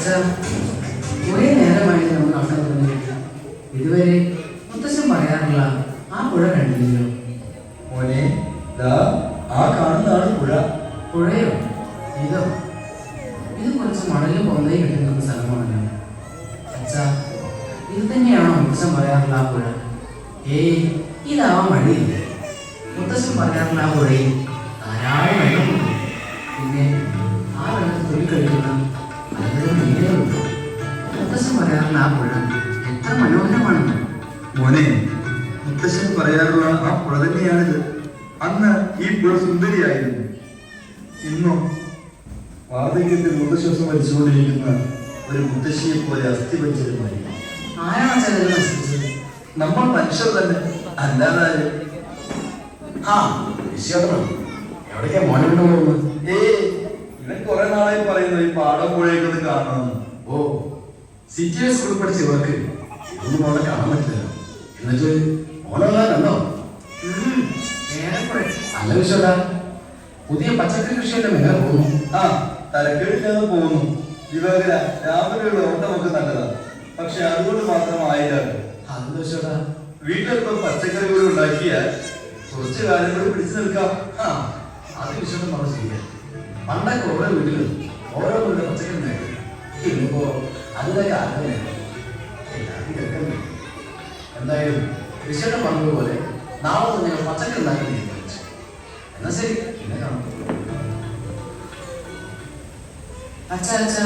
അച്ഛാ കുറേ നേരമായി നമ്മൾ തുടങ്ങിയിട്ട് ഇതുവരെ മുത്തശ്ശൻ പറയാറില്ല ആ പുഴ കണ്ടില്ലല്ലോ. മോനെ ദാ ആ കാണുന്നതാണ് പുഴ. പുഴയോ? ഇതോ? ഇത് കുറച്ച് മണലും പൊന്തയും കിട്ടുന്ന സ്ഥലമാണല്ലോ. അച്ഛാ ഇത് തന്നെയാണോ മുത്തശ്ശൻ പറയാറില്ല ആ പുഴ? ഏയ് ഇതാവാൻ വഴിയില്ല മുത്തശ്ശൻ പറയാറില്ല ആ പുഴയിൽ ധാരാളം വെള്ളമുണ്ട്. പിന്നെ ആ വെള്ളത്തിൽ തൊഴിൽ കഴിക്കുന്ന പറയാറുള്ള ആ പുഴ. എത്ര മനോഹരമാണ്. മോനെ മുത്തശ്ശൻ പറയാറുള്ള ആ പുഴ തന്നെയാണിത്. അന്ന് ഈ പുഴ സുന്ദരിയായിരുന്നു. ഇന്നോ വാർദ്ധക്യത്തിൽ മുത്തശ്വാസം വലിച്ചുകൊണ്ടിരിക്കുന്ന ഒരു മുത്തശ്ശിയെ പോലെ അസ്ഥിപഞ്ചരമായി ആരാണ് നശിപ്പിച്ചത് നമ്മൾ മനുഷ്യർ തന്നെ. അല്ലാതെ ആ വിശ്വനാണ് എവിടേക്കാ മോനെ പോകുന്നത് ഏ ഇവൻ കുറെ നാളായി പറയുന്നു ഈ പാടം പുഴയൊക്കെ കാണണം ഓ സിറ്റി സ്കൂളിൽ പഠിച്ച ഇവർക്ക് ഒന്നും അവിടെ കാണാൻ പറ്റില്ല. എന്നിട്ട് മോനെല്ലാം കണ്ടോ? അല്ല വിശ്വല പുതിയ പച്ചക്കറി കൃഷിയല്ലേ എങ്ങനെ പോകുന്നു? ആ തലക്കേടില്ലാതെ പോകുന്നു. ദിവകര രാവിലെയുള്ള ഓട്ടമൊക്കെ നല്ലതാണ് പക്ഷെ അതുകൊണ്ട് മാത്രമായില്ല അത് വിഷയടാ വീട്ടിലിപ്പോ പച്ചക്കറി കൂടി ഉണ്ടാക്കിയാൽ കുറച്ച് കാലം കൂടി പിടിച്ചു നിൽക്കാം. ആ അത് വിഷയം നമ്മൾ ചെയ്യാം പണ്ടൊക്കെ ഓരോ വീട്ടിലും ഓരോ വീട്ടിലും പച്ചക്കറി ഉണ്ടായിരുന്നു. ഇന്നിപ്പോ അതിലൊക്കെ അറിഞ്ഞു എന്തായാലും വിശ്വം പറഞ്ഞതുപോലെ നാളെ തന്നെ ഞങ്ങൾ പച്ചക്കറി ഉണ്ടാക്കി തീരുമാനിച്ചു. എന്നാ ശരി പിന്നെ കാണാം. അച്ഛാ അച്ഛാ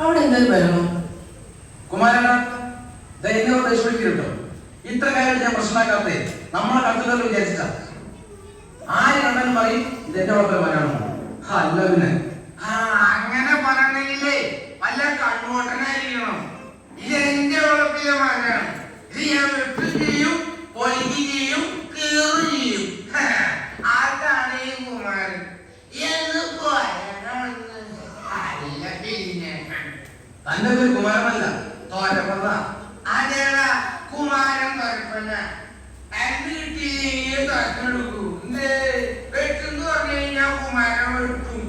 അവിടെ എന്തായാലും വരണം കുമാരന എന്നെ ഇത്ര കാര്യമായിട്ട് ഞാൻ പ്രശ്നമാക്കാത്തേ നമ്മളെ കത്തുകാരിൽ വിചാരിച്ചിട്ടാ. ആര് കണ്ടാലും പറയും ഇത് എന്റെ വളർത്തൽ മനാണോ അല്ല പിന്നെ. ആ, വല്ല കണ്ണോട്ടനായിരിക്കണം ഇത് എന്റെ ഉറപ്പിലെ മകനാണ് ഇത് ഞാൻ വെട്ടും ചെയ്യും പൊലിക്കും ചെയ്യും കീറും ചെയ്യും. അതാണ് ഈ കുമാരൻ. എന്ന് പോയാണെന്ന് അല്ല പിന്നെ അതേടാ കുമാരൻ തുറപ്പന എന്ത് കിട്ടിയില്ലെങ്കിൽ തുറക്കെടുക്കൂ എന്തേ വെട്ടെന്ന് പറഞ്ഞു കഴിഞ്ഞാൽ കുമാരൻ വെട്ടും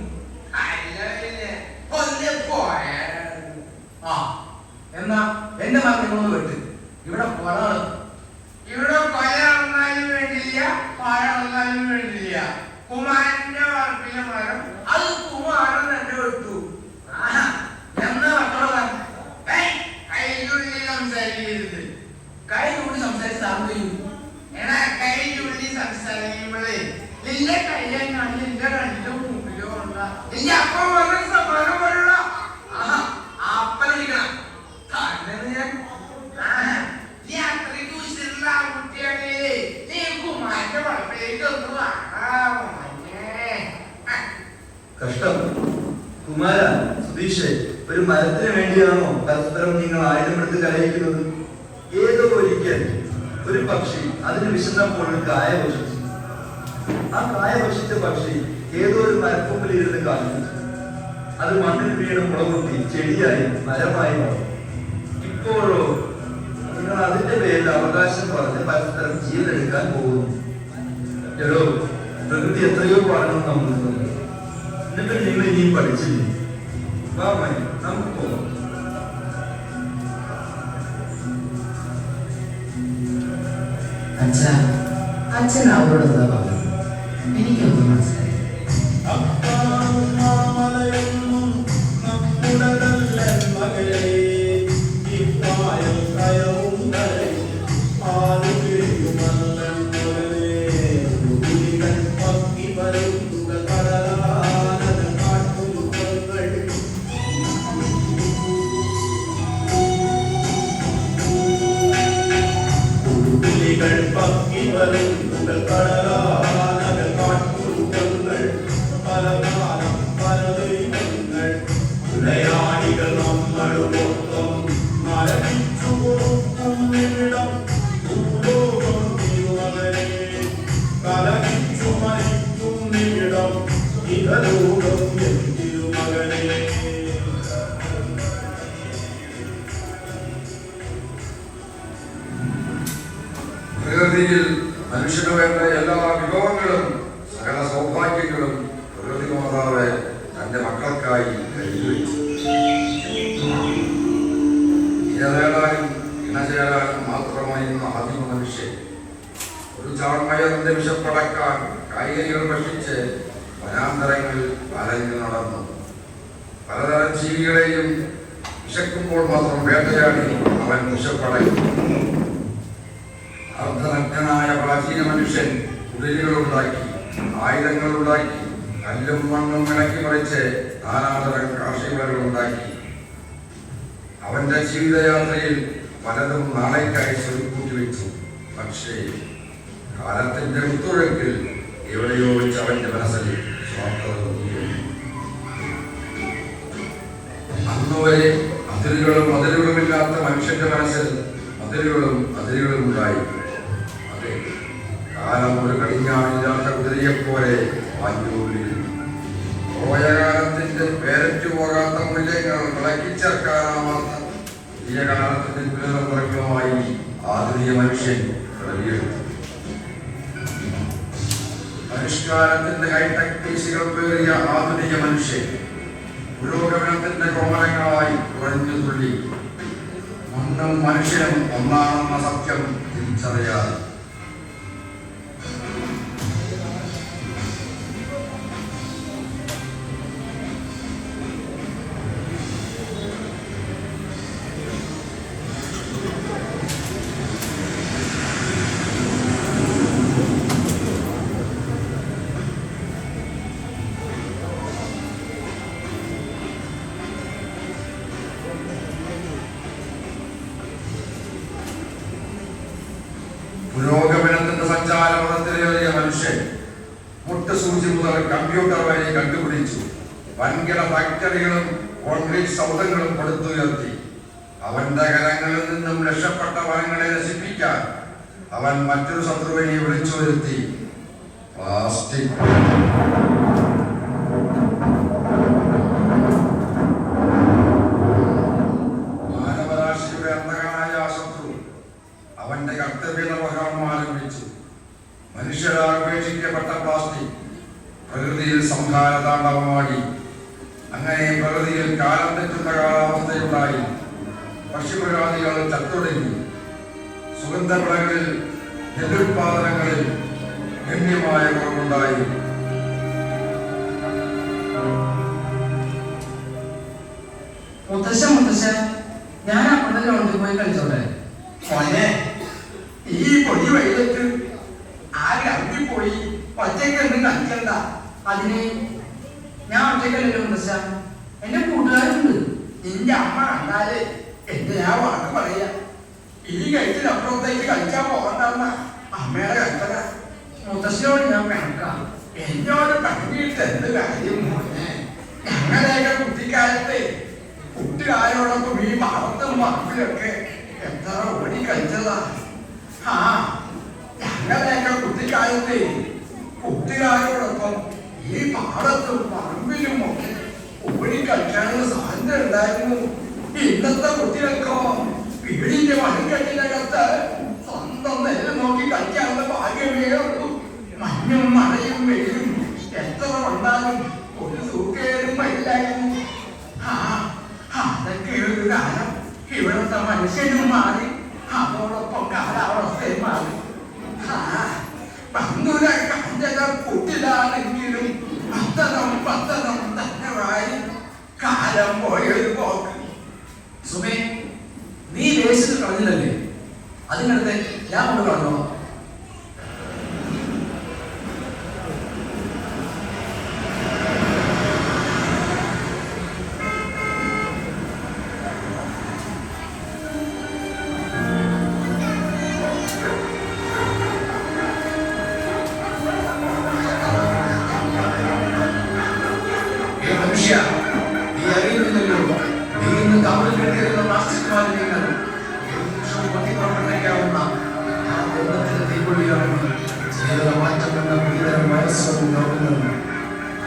അല്ല പിന്നെ ഒന്ന് പോയാ ആ എന്നാ മകൻ നിങ്ങളൊന്ന് വെട്ട് ഇവിടെ കൊലാണ് ഇവിടെ കൊല നടന്നാലും വേണ്ടില്ല പാഴ നടന്നാലും വേണ്ടില്ല. കുമാരന്റെ വളർപ്പിലെ മരം. അത് കുമാരൻ തന്നെ വിട്ടു. എന്നാ ഏയ്, കൈയ്യുള്ളിൽ സംസാരിക്കരുത്. കൈ കൂടി സംസാരിച്ച് ചെയ്യും എടാ കൈയ്യുള്ളിൽ സംസാരിക്കുമ്പോഴേ നിന്റെ കയ്യെങ്ങാൻ നിന്റെ രണ്ടു മുമ്പിലോ ഉണ്ടാ നിന്റെ അപ്പം പറഞ്ഞ സമാനം പറയണ ആഹാ അപ്പനടിക്കണം തന്നെ ഞാൻ ആഹാ, നീ അത്രയ്ക്ക് ഉശിരുള്ള ആൺകുട്ടിയാണേ നീ കുമാരന്റെ വളപ്പിലേക്ക് ഒന്ന് വാടാ മോനെ. ആ, കഷ്ടം കുമാര സുധീഷേ ഒരു മരത്തിന് വേണ്ടിയാണോ പരസ്പരം നിങ്ങൾ ആയുധമെടുത്ത് കലയിക്കുന്നത് ഏതോ ഒരിക്കൽ ഒരു പക്ഷി അതിന് വിശന്നപ്പോൾ ഒരു കായ ഭക്ഷിച്ചു ആ കായ ഭക്ഷിച്ച പക്ഷി ഏതോ ഒരു മരക്കൊമ്പിൽ ഇരുന്ന് കാണിച്ചു. അത് മണ്ണിൽ വീണ് മുളകുത്തി ചെടിയായി മരമായി ഇപ്പോഴോ നിങ്ങൾ അതിന്റെ പേരിൽ അവകാശം പറഞ്ഞ് പരസ്പരം ജീവനെടുക്കാൻ പോകുന്നു. എടോ പ്രകൃതി എത്രയോ പാഠങ്ങൾ നമുക്ക് എന്നിട്ട് നിങ്ങൾ ഇനിയും പഠിച്ചില്ലേ? വാ മണി നമുക്ക് പോകാം അച്ഛാ അച്ഛൻ അവരോട് എന്താ പറഞ്ഞത്? എനിക്കൊന്നും മനസ്സിലായി. நீங்கள் பங்கி வரை உங்கள் கடலா പ്രകൃതിയിൽ മനുഷ്യന് വേണ്ട എല്ലാ വിഭവങ്ങളും സകല സൗഭാഗ്യങ്ങളും പ്രകൃതി മാതാവ് തന്റെ മക്കൾക്കായി കരുതിവെച്ചു ഇര നേടാനും ഇണചേരാനും മാത്രമായിരുന്ന ആദിമ മനുഷ്യൻ ഒരു ചാൺമയറിന്റെ വിഷപ്പടക്കാൻ കായികകൾ ഭക്ഷിച്ച് വനാന്തരങ്ങളിൽ അലഞ്ഞു നടന്നു. പലതരം ജീവികളെയും വിശക്കുമ്പോൾ മാത്രം വേട്ടയാടി അവൻ വിശപ്പടയും അർദ്ധനഗ്നായ പ്രാചീന മനുഷ്യൻ ആയുധങ്ങൾ ഉണ്ടാക്കി കല്ലും മണ്ണും ഇണക്കി മറിച്ച് നാനാതരം കാർഷികകൾ ഉണ്ടാക്കി അവന്റെ ജീവിതയാത്രയിൽ പലതും നാളേക്കായി സ്വരുക്കൂട്ടി വെച്ചു പക്ഷേ കാലത്തിന്റെ ഒത്തുഴക്കിൽ എവിടെയോ വെച്ച് അവന്റെ മനസ്സിൽ അന്നുവരെ അതിരുകളും അതിരുകളുമില്ലാത്ത മനുഷ്യന്റെ മനസ്സിൽ അതിരുകളും അതിരുകളും ഉണ്ടായി അതെ കാലം ഒരു കടിഞ്ഞാണില്ലാത്ത കുതിരയെപ്പോലെ വാഞ്ഞുകൊണ്ടിരുന്നു പോയ കാലത്തിന്റെ പേരറ്റു പോകാത്ത മൂല്യങ്ങൾ വിളക്കിച്ചേർക്കാനാവാത്ത ഈ കാലത്തിന്റെ പുനർമുറങ്ങളുമായി ആധുനിക മനുഷ്യൻ പിറവിയെടുത്തു പരിഷ്കാരത്തിന്റെ ഹൈടെക് പീസുകൾ പേറിയ ആധുനിക മനുഷ്യൻ പുരോഗമനത്തിന്റെ കോമരങ്ങളായി കുറഞ്ഞു തുള്ളി. മണ്ണും മനുഷ്യനും ഒന്നാണെന്ന സത്യം തിരിച്ചറിയാതെ പുരോഗമനത്തിന്റെ സഞ്ചാരപഥത്തിലേറിയ മനുഷ്യൻ മുട്ടുസൂചി മുതൽ കമ്പ്യൂട്ടർ വരെ കണ്ടുപിടിച്ചു. വൻകിട ഫാക്ടറികളും കോൺക്രീറ്റ് സൗധങ്ങളും കൊടുത്തുയർത്തി അവന്റെ കരങ്ങളിൽ നിന്നും രക്ഷപ്പെട്ട വനങ്ങളെ നശിപ്പിക്കാൻ അവൻ മറ്റൊരു ശത്രുവിനെ വിളിച്ചു വരുത്തി പ്ലാസ്റ്റിക് മുത്തശ്ശ മുത്തശ്ശ ഞാൻ അപ്പുറത്തെ ഗ്രൗണ്ടിൽ പോയി കളിച്ചോട്ടെ. മോനെ ഈ പൊടി വെയിലത്ത് ആ ഗ്രൗണ്ടിൽ പോയി ഒറ്റയ്ക്കൊന്നും കളിക്കണ്ട. അതിന് ഞാൻ ഒറ്റയ്ക്കല്ലല്ലോ മുത്തശ്ശ. എന്റെ കൂട്ടുകാരുണ്ട്. നിന്റെ അമ്മ കണ്ടാൽ ഞാൻ വാക്ക് പറയാ. ഈ കഴിച്ചിനപ്പുറത്തേക്ക് കഴിച്ചാൽ പോകണ്ടെന്ന. അമ്മയുടെ കൽപ്പന. മുത്തശ്ശിയോട് ഞാൻ പിണക്കാം എന്നോട് പറഞ്ഞിട്ട് എന്ത് കാര്യം മോനെ? ഞങ്ങളെയൊക്കെ കുട്ടിക്കാലത്ത് കുട്ടികാരോടൊപ്പം ഈ പാടത്തും പറമ്പിലൊക്കെ എത്ര ഓടി കളിച്ചതാ. ആ ഞങ്ങളുടെയൊക്കെ കുട്ടിക്കാലത്തെ കുട്ടികാരോടൊപ്പം ഈ പാടത്തും പറമ്പിലും ഒക്കെ ഓടി കളിക്കാനുള്ള സാധ്യത ഉണ്ടായിരുന്നു. ഇന്നത്തെ കുട്ടികൾക്കോ വീടിന്റെ മണിക്കെട്ടിനകത്ത് സ്വന്തം നെല്ല് നോക്കി കളിക്കാനുള്ള ഭാഗ്യമേ ഉള്ളൂ. മഞ്ഞും മഴയും വെയിലും എത്ര വന്നാലും ഒരു സൂക്കേടും വരില്ലായിരുന്നു ആ അതൊക്കെ ഒരു കാലം ഇവിടുത്തെ ഞാൻ കൊണ്ട് കളഞ്ഞോ ജീവിത മാറ്റം എന്ന പുതിയതരം വൈറസുകളും രോഗങ്ങളും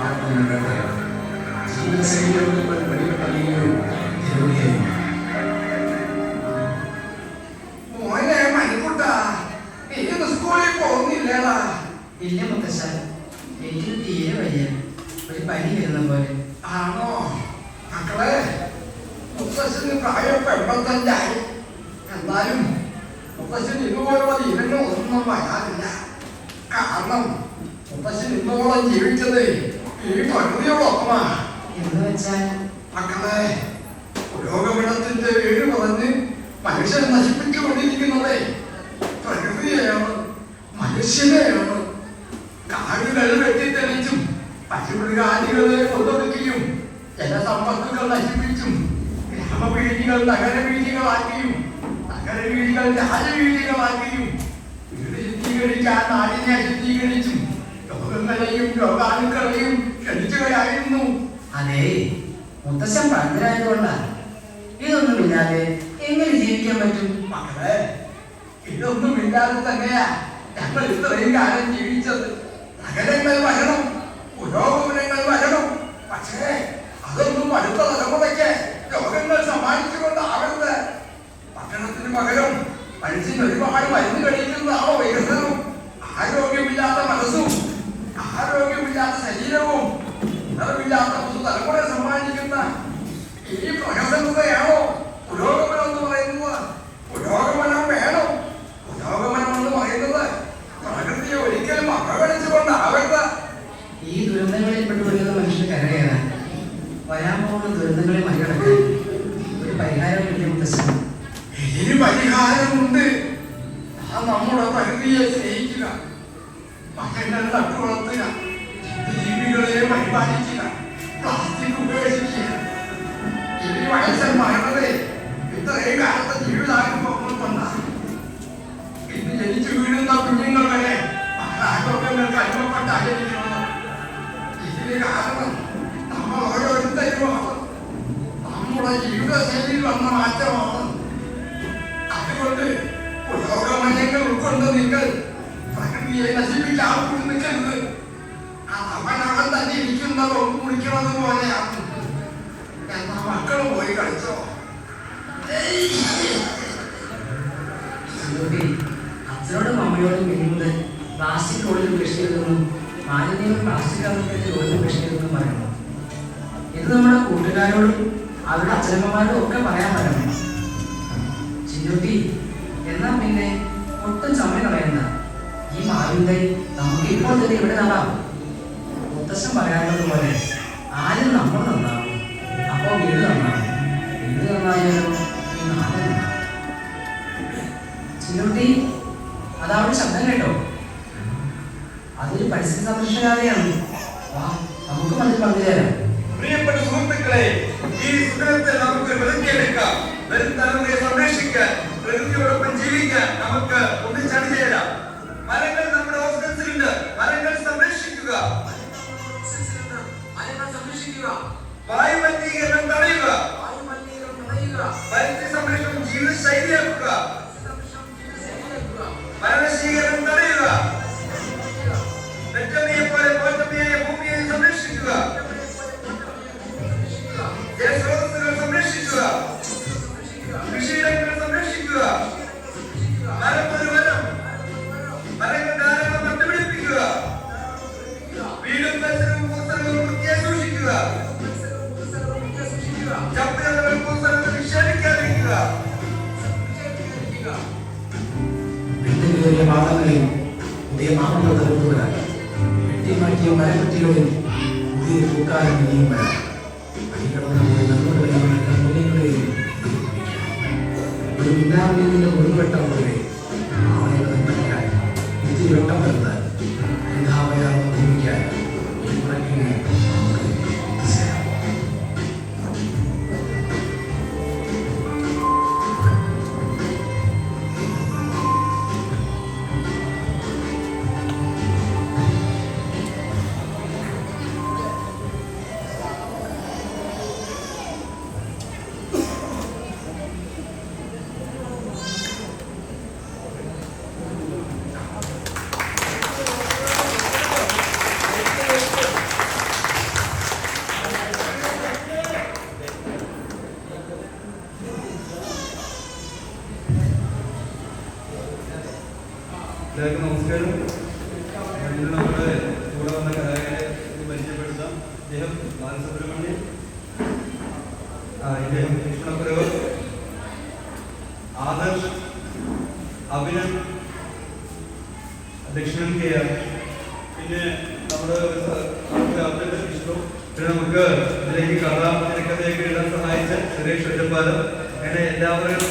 ആത്മീയ വേട്ടയാണ് കാരണം മുത്തശ്ശൻ ഇന്നോളം ജീവിച്ചത്. ഈ പ്രകൃതിയോടൊപ്പമാ എന്ന് വെച്ചാൽ? മക്കളെ പുരോഗമനത്തിന്റെ വീട് പറഞ്ഞ് മനുഷ്യൻ നശിപ്പിച്ചുകൊണ്ടിരിക്കുന്നത്. പ്രകൃതിയെയാണ് മനുഷ്യനെയാണ്. കാടുകൾ വെട്ടിത്തെളിച്ചും പശുമൃഗാദികളെ കൊന്നൊടുക്കിയും ജലസമ്പത്തുകൾ നശിപ്പിച്ചും ഗ്രാമവീഴികൾ നഗരവീഴികളാക്കിയും നഗരവീഴികൾ രാജവീഴികളാക്കിയും ശുദ്ധീകരിക്കാൻ നാടിനെ ശുദ്ധീകരിച്ചും രോഗങ്ങളെയും രോഗാണുക്കളെയും ക്ഷണിക്കുകയായിരുന്നു അതെ മുത്തശ്ശൻ പഴങ്കരായതുകൊണ്ടാ ഇതൊന്നുമില്ലാതെ എങ്ങനെ ജീവിക്കാൻ പറ്റും? മക്കളെ ഇതൊന്നുമില്ലാതെ തന്നെയാ ഞങ്ങൾ ഇത്രയും കാലം ജീവിച്ചത്. നഗരങ്ങൾ വരണം പുരോഗമനങ്ങൾ വരണം. പക്ഷേ അതൊന്നും അടുത്ത തലമുറയ്ക്ക് രോഗങ്ങൾ സമ്മാനിച്ചുകൊണ്ടാവരുത്. ഭക്ഷണത്തിന് പകരം മനുഷ്യൻ ഒരുപാട് മരുന്ന് കഴിക്കുന്നതാണോ വികസനം ആരോഗ്യമില്ലാത്ത മനസ്സും ആരോഗ്യമില്ലാത്ത ശരീരവും നിറവില്ലാത്ത പുതുതലമുറ സമ്മാനിക്കുന്ന ഈ പ്രഹസനതയാണോ പുരോഗമനം എന്ന് പറയുന്നത് പുരോഗമനം വേണം. പുരോഗമനം എന്ന് പറയുന്നത് പ്രകൃതിയെ ഒരിക്കലും അവഗണിച്ചുകൊണ്ടാവരുത് ഈ ദുരന്തങ്ങളിൽ പെട്ടുകൊടുക്കുന്ന മനുഷ്യന് കരകയറാൻ വരാൻ പോകുന്ന ദുരന്തങ്ങളെ മറികടക്കാൻ ഒരു പരിഹാരം കിട്ടിയ മുത്തശ്ശൻ. ഇതിന് പരിഹാരമുണ്ട്. ആ നമ്മുടെ പ്രകൃതിയെ സ്നേഹിക്കുക മരങ്ങൾ നട്ടുവളർത്തുക ജീവികളെ പരിപാലിക്കുക പ്ലാസ്റ്റിക് ഉപേക്ഷിക്കുക ഈ വയസ്സന്മാരുടെ ഇത്രയും കാലത്തെ ജീവിതാനുഭവങ്ങൾ കൊണ്ടാണ് ഇന്ന് ജനിച്ചു വീഴുന്ന കുഞ്ഞുങ്ങൾ വരെ ആരോഗ്യങ്ങൾക്ക് അനുഭവപ്പെട്ടായിരിക്കണം ഇതിന് കാരണം നമ്മൾ ഓരോരുത്തരുമാണ് നമ്മുടെ ജീവിതശൈലിയിൽ വന്ന മാറ്റമാണ് ഉൾക്കൊണ്ട് നിങ്ങൾ പ്രകൃതിയെ നശിപ്പിക്കാൻ അവനവൻ തന്നെ ഇരിക്കുന്നത് കുടിക്കുന്നത് പോലെയാണ് എന്നാ മക്കൾ പോയി കളിച്ചോ. അച്ഛനോടും അമ്മയോടും മിനിമുണ്ട് പ്ലാസ്റ്റിക് റോഡിൽ ഉപേക്ഷിക്കരുതെന്നും മാലിന്യങ്ങൾ പ്ലാസ്റ്റിക് റോഡിൽ ഉപേക്ഷിക്കരുതെന്നും പറയണം. ഇത് നമ്മുടെ കൂട്ടുകാരോടും അവരുടെ അച്ഛനമ്മമാരോടും ഒക്കെ പറയാൻ പറയണം മാവിന്റെ നമുക്ക് ഇപ്പോൾ തന്നെ ഇവിടെ നടാം മുത്തശ്ശൻ പറയാനുള്ളത് പോലെ ആരും നമ്മൾ perfectamente. ഇദ്ദേഹം ബാലസുബ്രഹ്മണ്യൻ ഇദ്ദേഹം ലക്ഷ്മണപുരവ് ആദർശ് അഭിനന്ദ് കെ ആർ. പിന്നെ നമ്മുടെ അബ്ദുൽ ഇഷ്ടവും പിന്നെ നമുക്ക് ഇതിലേക്ക് കഥ എഴുതാൻ സഹായിച്ച സുരേഷ് ഒറ്റപ്പാലം. അങ്ങനെ എല്ലാവരും